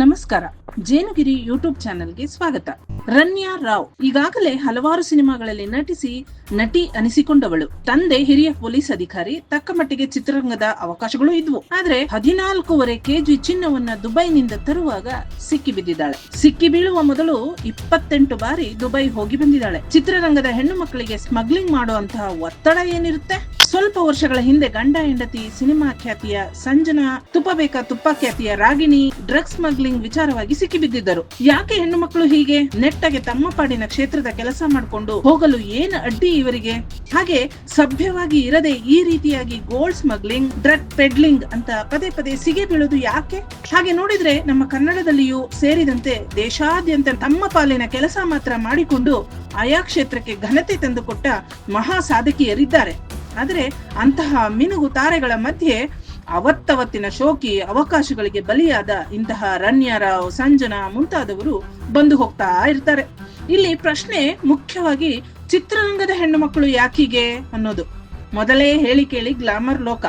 ನಮಸ್ಕಾರ. ಜೇನುಗಿರಿ ಯೂಟ್ಯೂಬ್ ಚಾನೆಲ್ಗೆ ಸ್ವಾಗತ. ರನ್ಯಾ ರಾವ್ ಈಗಾಗಲೇ ಹಲವಾರು ಸಿನಿಮಾಗಳಲ್ಲಿ ನಟಿಸಿ, ನಟಿ ಅನಿಸಿಕೊಂಡವಳು. ತಂದೆ ಹಿರಿಯ ಪೊಲೀಸ್ ಅಧಿಕಾರಿ, ತಕ್ಕ ಮಟ್ಟಿಗೆ ಚಿತ್ರರಂಗದ ಅವಕಾಶಗಳು ಇದ್ವು. ಆದ್ರೆ ಹದಿನಾಲ್ಕೂವರೆ ಕೆಜಿ ಚಿನ್ನವನ್ನ ದುಬೈನಿಂದ ತರುವಾಗ ಸಿಕ್ಕಿ ಬಿದ್ದಿದ್ದಾಳೆ. ಸಿಕ್ಕಿ ಬೀಳುವ ಮೊದಲು ಇಪ್ಪತ್ತೆಂಟು ಬಾರಿ ದುಬೈ ಹೋಗಿ ಬಂದಿದ್ದಾಳೆ. ಚಿತ್ರರಂಗದ ಹೆಣ್ಣು ಮಕ್ಕಳಿಗೆ ಸ್ಮಗ್ಲಿಂಗ್ ಮಾಡುವಂತಹ ಒತ್ತಡ ಏನಿರುತ್ತೆ? ಸ್ವಲ್ಪ ವರ್ಷಗಳ ಹಿಂದೆ ಗಂಡ ಹೆಂಡತಿ ಸಿನಿಮಾ ಖ್ಯಾತಿಯ ಸಂಜನಾ ತುಪ್ಪ ಬೇಕಾ ತುಪ್ಪ ಖ್ಯಾತಿಯ ರಾಗಿಣಿ, ಡ್ರಗ್ಸ್ ಸ್ಮಗ್ಲಿಂಗ್ ವಿಚಾರವಾಗಿ ಸಿಕ್ಕಿಬಿದ್ದಿದ್ದರು. ಯಾಕೆ ಹೆಣ್ಣು ಮಕ್ಕಳು ಹೀಗೆ? ನೆಟ್ಟಗೆ ತಮ್ಮ ಪಾಡಿನ ಕ್ಷೇತ್ರದ ಕೆಲಸ ಮಾಡಿಕೊಂಡು ಹೋಗಲು ಏನು ಅಡ್ಡಿ ಇವರಿಗೆ? ಹಾಗೆ ಸಭ್ಯವಾಗಿ ಇರದೆ ಈ ರೀತಿಯಾಗಿ ಗೋಲ್ಡ್ ಸ್ಮಗ್ಲಿಂಗ್, ಡ್ರಗ್ ಪೆಡ್ಲಿಂಗ್ ಅಂತ ಪದೇ ಪದೇ ಸಿಗೆ ಬೀಳೋದು ಯಾಕೆ? ಹಾಗೆ ನೋಡಿದ್ರೆ ನಮ್ಮ ಕನ್ನಡದಲ್ಲಿಯೂ ಸೇರಿದಂತೆ ದೇಶಾದ್ಯಂತ ತಮ್ಮ ಪಾಲಿನ ಕೆಲಸ ಮಾತ್ರ ಮಾಡಿಕೊಂಡು ಆಯಾ ಕ್ಷೇತ್ರಕ್ಕೆ ಘನತೆ ತಂದುಕೊಟ್ಟ ಮಹಾ ಸಾಧಕಿಯರಿದ್ದಾರೆ ಆದರೆ ಅಂತಹ ಮಿನುಗು ತಾರೆಗಳ ಮಧ್ಯೆ ಅವತ್ತವತ್ತಿನ ಶೋಕಿ ಅವಕಾಶಗಳಿಗೆ ಬಲಿಯಾದ ಇಂತಹ ರಣ್ಯರಾವ್ ಸಂಜನಾ ಮುಂತಾದವರು ಬಂದು ಹೋಗ್ತಾ ಇರ್ತಾರೆ. ಇಲ್ಲಿ ಪ್ರಶ್ನೆ ಮುಖ್ಯವಾಗಿ ಚಿತ್ರರಂಗದ ಹೆಣ್ಣು ಮಕ್ಕಳು ಯಾಕಿಗೆ ಅನ್ನೋದು. ಮೊದಲೇ ಹೇಳಿ ಕೇಳಿ ಗ್ಲಾಮರ್ ಲೋಕ.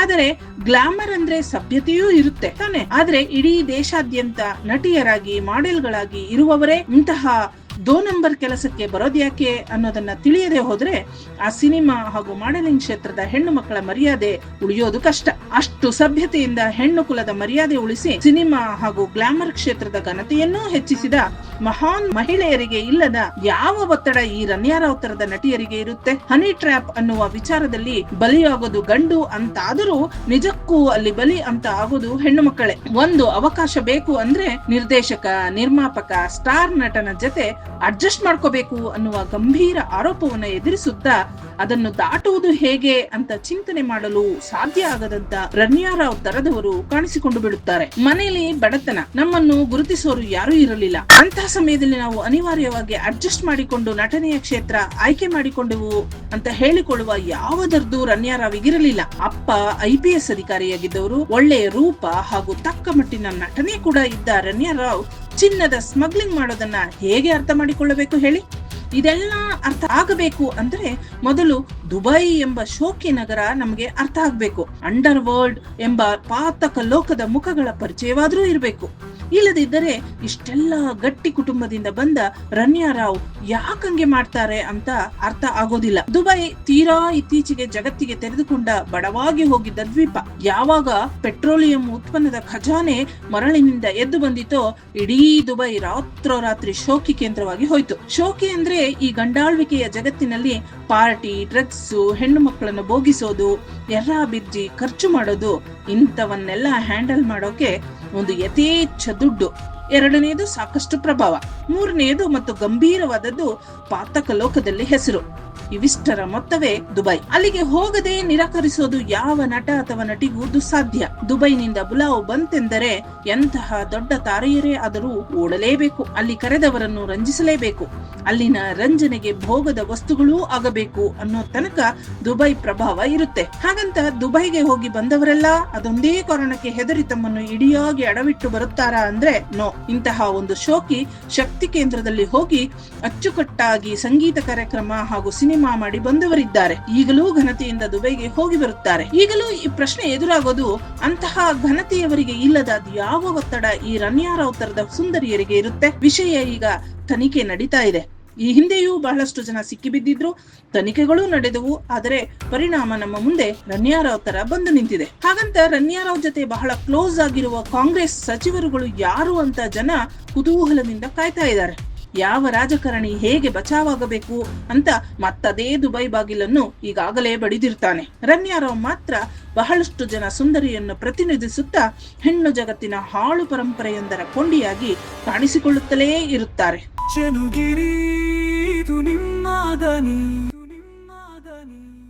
ಆದರೆ ಗ್ಲಾಮರ್ ಅಂದ್ರೆ ಸಭ್ಯತೆಯೂ ಇರುತ್ತೆ ತಾನೆ. ಆದ್ರೆ ಇಡೀ ದೇಶಾದ್ಯಂತ ನಟಿಯರಾಗಿ, ಮಾಡೆಲ್ಗಳಾಗಿ ಇರುವವರೇ ಇಂತಹ ದೋ ನಂಬರ್ ಕೆಲಸಕ್ಕೆ ಬರೋದ್ಯಾಕೆ ಅನ್ನೋದನ್ನ ತಿಳಿಯದೆ ಹೋದ್ರೆ ಆ ಸಿನಿಮಾ ಹಾಗೂ ಮಾಡೆಲಿಂಗ್ ಕ್ಷೇತ್ರದ ಹೆಣ್ಣು ಮಕ್ಕಳ ಮರ್ಯಾದೆ ಉಳಿಯೋದು ಕಷ್ಟ. ಅಷ್ಟು ಸಭ್ಯತೆಯಿಂದ ಹೆಣ್ಣು ಕುಲದ ಮರ್ಯಾದೆ ಉಳಿಸಿ ಸಿನಿಮಾ ಹಾಗೂ ಗ್ಲಾಮರ್ ಕ್ಷೇತ್ರದ ಘನತೆಯನ್ನೂ ಹೆಚ್ಚಿಸಿದ ಮಹಾನ್ ಮಹಿಳೆಯರಿಗೆ ಇಲ್ಲದ ಯಾವ ಒತ್ತಡ ಈ ರನ್ಯಾರಾವ್ ತರದ ನಟಿಯರಿಗೆ ಇರುತ್ತೆ? ಹನಿ ಟ್ರ್ಯಾಪ್ ಅನ್ನುವ ವಿಚಾರದಲ್ಲಿ ಬಲಿಯಾಗೋದು ಗಂಡು ಅಂತಾದರೂ ನಿಜಕ್ಕೂ ಅಲ್ಲಿ ಬಲಿ ಅಂತ ಆಗೋದು ಹೆಣ್ಣು ಮಕ್ಕಳೇ. ಒಂದು ಅವಕಾಶ ಬೇಕು ಅಂದ್ರೆ ನಿರ್ದೇಶಕ, ನಿರ್ಮಾಪಕ, ಸ್ಟಾರ್ ನಟನ ಜೊತೆ ಅಡ್ಜಸ್ಟ್ ಮಾಡ್ಕೋಬೇಕು ಅನ್ನುವ ಗಂಭೀರ ಆರೋಪವನ್ನು ಎದುರಿಸುತ್ತಾ ಅದನ್ನು ದಾಟುವುದು ಹೇಗೆ ಅಂತ ಚಿಂತನೆ ಮಾಡಲು ಸಾಧ್ಯ ಆಗದಂತ ರನ್ಯಾರಾವ್ ತರದವರು ಕಾಣಿಸಿಕೊಂಡು ಬಿಡುತ್ತಾರೆ ಮನೆಯಲ್ಲಿ ಬಡತನ, ನಮ್ಮನ್ನು ಗುರುತಿಸೋರು ಯಾರೂ ಇರಲಿಲ್ಲ. ಅಂತಹ ಸಮಯದಲ್ಲಿ ನಾವು ಅನಿವಾರ್ಯವಾಗಿ ಅಡ್ಜಸ್ಟ್ ಮಾಡಿಕೊಂಡು ನಟನೆಯ ಕ್ಷೇತ್ರ ಆಯ್ಕೆ ಮಾಡಿಕೊಂಡೆವು ಅಂತ ಹೇಳಿಕೊಳ್ಳುವ ಯಾವುದರದ್ದು ರನ್ಯಾರಾವಿಗಿರಲಿಲ್ಲ ಅಪ್ಪ ಐ ಪಿ ಎಸ್ ಅಧಿಕಾರಿಯಾಗಿದ್ದವರು, ಒಳ್ಳೆಯ ರೂಪ ಹಾಗೂ ತಕ್ಕ ಮಟ್ಟಿನ ನಟನೆ ಕೂಡ ಇದ್ದ ರನ್ಯಾರಾವ್ ಚಿನ್ನದ ಸ್ಮಗ್ಲಿಂಗ್ ಮಾಡೋದನ್ನ ಹೇಗೆ ಅರ್ಥ ಮಾಡಿಕೊಳ್ಳಬೇಕು ಹೇಳಿ? ಇದೆಲ್ಲ ಅರ್ಥ ಆಗಬೇಕು ಅಂದ್ರೆ ಮೊದಲು ದುಬೈ ಎಂಬ ಶೋಕಿ ನಗರ ನಮಗೆ ಅರ್ಥ ಆಗ್ಬೇಕು. ಅಂಡರ್ ವರ್ಲ್ಡ್ ಎಂಬ ಪಾತಕ ಲೋಕದ ಮುಖಗಳ ಪರಿಚಯವಾದ್ರೂ ಇರಬೇಕು. ಇಲ್ಲದಿದ್ದರೆ ಇಷ್ಟೆಲ್ಲ ಗಟ್ಟಿ ಕುಟುಂಬದಿಂದ ಬಂದ ರನ್ಯಾರಾವ್ ಯಾಕಂಗೆ ಮಾಡ್ತಾರೆ ಅಂತ ಅರ್ಥ ಆಗೋದಿಲ್ಲ. ದುಬೈ ತೀರಾ ಇತ್ತೀಚೆಗೆ ಜಗತ್ತಿಗೆ ತೆರೆದುಕೊಂಡ ಬಡವಾಗಿ ಹೋಗಿದ್ದ ದ್ವೀಪ. ಯಾವಾಗ ಪೆಟ್ರೋಲಿಯಂ ಉತ್ಪನ್ನದ ಖಜಾನೆ ಮರಳಿನಿಂದ ಎದ್ದು ಬಂದಿತೋ ಇಡೀ ದುಬೈ ರಾತ್ರೋರಾತ್ರಿ ಶೋಕಿ ಕೇಂದ್ರವಾಗಿ ಹೋಯ್ತು. ಶೋಕಿ ಅಂದ್ರೆ ಈ ಗಂಡಾಳ್ವಿಕೆಯ ಜಗತ್ತಿನಲ್ಲಿ ಪಾರ್ಟಿ, ಡ್ರಗ್ಸ್ ಹೆಣ್ಣು ಮಕ್ಕಳನ್ನು ಭೋಗಿಸೋದು ಎರ್ರಾ ಬಿಜ್ಜಿ ಖರ್ಚು ಮಾಡೋದು ಇಂಥವನ್ನೆಲ್ಲ ಹ್ಯಾಂಡಲ್ ಮಾಡೋಕೆ ಒಂದು ಯಥೇಚ್ಛ ದುಡ್ಡು. ಎರಡನೆಯದು ಸಾಕಷ್ಟು ಪ್ರಭಾವ. ಮೂರನೆಯದು ಮತ್ತು ಗಂಭೀರವಾದದ್ದು ಪಾತಕ ಲೋಕದಲ್ಲಿ ಹೆಸರು. ಇವಿಷ್ಟರ ಮೊತ್ತವೇ ದುಬೈ. ಅಲ್ಲಿಗೆ ಹೋಗದೆ ನಿರಾಕರಿಸೋದು ಯಾವ ನಟ ಅಥವಾ ನಟಿಗೂ ದುಸ್ಸಾಧ್ಯ. ದುಬೈನಿಂದ ಬುಲಾವ್ ಬಂತೆಂದರೆ ಎಂತಹ ದೊಡ್ಡ ತಾರೆಯರೇ ಆದರೂ ಓಡಲೇಬೇಕು. ಅಲ್ಲಿ ಕರೆದವರನ್ನು ರಂಜಿಸಲೇಬೇಕು. ಅಲ್ಲಿನ ರಂಜನೆಗೆ ಭೋಗದ ವಸ್ತುಗಳೂ ಆಗಬೇಕು ಅನ್ನೋ ತನಕ ದುಬೈ ಪ್ರಭಾವ ಇರುತ್ತೆ. ಹಾಗಂತ ದುಬೈಗೆ ಹೋಗಿ ಬಂದವರೆಲ್ಲ ಅದೊಂದೇ ಕಾರಣಕ್ಕೆ ಹೆದರಿ ತಮ್ಮನ್ನು ಇಡಿಯಾಗಿ ಅಡವಿಟ್ಟು ಬರುತ್ತಾರಾ ಅಂದ್ರೆ ನೋ. ಇಂತಹ ಒಂದು ಶೋಕಿ ಶಕ್ತಿ ಕೇಂದ್ರದಲ್ಲಿ ಹೋಗಿ ಅಚ್ಚುಕಟ್ಟಾಗಿ ಸಂಗೀತ ಕಾರ್ಯಕ್ರಮ ಹಾಗೂ ಸಿನಿಮಾ ಮಾಡಿ ಬಂದವರಿದ್ದಾರೆ. ಈಗಲೂ ಘನತೆಯಿಂದ ದುಬೈಗೆ ಹೋಗಿ ಬರುತ್ತಾರೆ. ಈಗಲೂ ಈ ಪ್ರಶ್ನೆ ಎದುರಾಗೋದು ಅಂತಹ ಘನತೆಯವರಿಗೆ ಇಲ್ಲದ ಯಾವ ಒತ್ತಡ ಈ ರನ್ಯಾ ರಾವ್ತರದ ಸುಂದರಿಯರಿಗೆ ಇರುತ್ತೆ? ವಿಷಯ ಈಗ ತನಿಖೆ ನಡೀತಾ ಇದೆ. ಈ ಹಿಂದೆಯೂ ಬಹಳಷ್ಟು ಜನ ಸಿಕ್ಕಿಬಿದ್ದಿದ್ರು, ತನಿಖೆಗಳು ನಡೆದವು, ಆದರೆ ಪರಿಣಾಮ ನಮ್ಮ ಮುಂದೆ ರನ್ಯಾರಾವ್ ತರ ಬಂದು ನಿಂತಿದೆ. ಹಾಗಂತ ರನ್ಯಾರಾವ್ ಜೊತೆ ಬಹಳ ಕ್ಲೋಸ್ ಆಗಿರುವ ಕಾಂಗ್ರೆಸ್ ಸಚಿವರುಗಳು ಯಾರು ಅಂತ ಜನ ಕುತೂಹಲದಿಂದ ಕಾಯ್ತಾ ಇದ್ದಾರೆ. ಯಾವ ರಾಜಕಾರಣಿ ಹೇಗೆ ಬಚಾವಾಗಬೇಕು ಅಂತ ಮತ್ತದೇ ದುಬೈ ಬಾಗಿಲನ್ನು ಈಗಾಗಲೇ ಬಡಿದಿರ್ತಾನೆ. ರಮ್ಯಾರಾವ್ ಮಾತ್ರ ಬಹಳಷ್ಟು ಜನ ಸುಂದರಿಯನ್ನು ಪ್ರತಿನಿಧಿಸುತ್ತಾ ಹೆಣ್ಣು ಜಗತ್ತಿನ ಹಾಳು ಪರಂಪರೆಯೊಂದರ ಕೊಂಡಿಯಾಗಿ ಕಾಣಿಸಿಕೊಳ್ಳುತ್ತಲೇ ಇರುತ್ತಾರೆ.